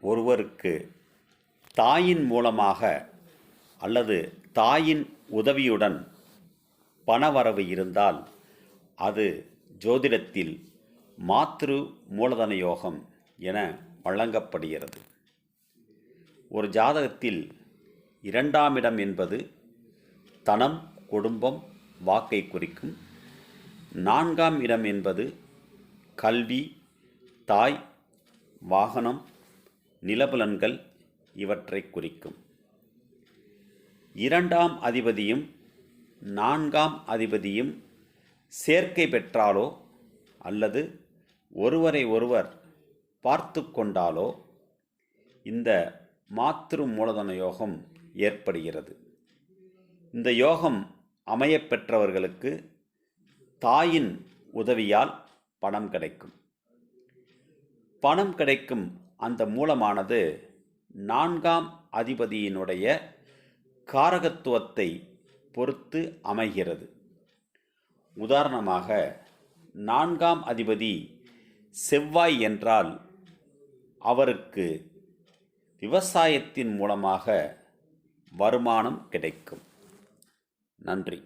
ஒருவருக்கு தாயின் மூலமாக அல்லது தாயின் உதவியுடன் பணவரவு இருந்தால் அது ஜோதிடத்தில் மாத்ரு மூலதன யோகம் என வழங்கப்படுகிறது. ஒரு ஜாதகத்தில் இரண்டாம் இடம் என்பது தனம் குடும்பம் வாக்கை குறிக்கும். நான்காம் இடம் என்பது கல்வி தாய் வாகனம் நிலபுலன்கள் இவற்றை குறிக்கும். இரண்டாம் அதிபதியும் நான்காம் அதிபதியும் சேர்க்கை பெற்றாலோ அல்லது ஒருவரை ஒருவர் பார்த்து கொண்டாலோ இந்த மாத்திரு மூலதன யோகம் ஏற்படுகிறது. இந்த யோகம் அமையப்பெற்றவர்களுக்கு தாயின் உதவியால் பணம் கிடைக்கும். பணம் கிடைக்கும் அந்த மூலமானது நான்காம் அதிபதியினுடைய காரகத்துவத்தை பொறுத்து அமைகிறது. உதாரணமாக நான்காம் அதிபதி செவ்வாய் என்றால் அவருக்கு விவசாயத்தின் மூலமாக வருமானம் கிடைக்கும். நன்றி.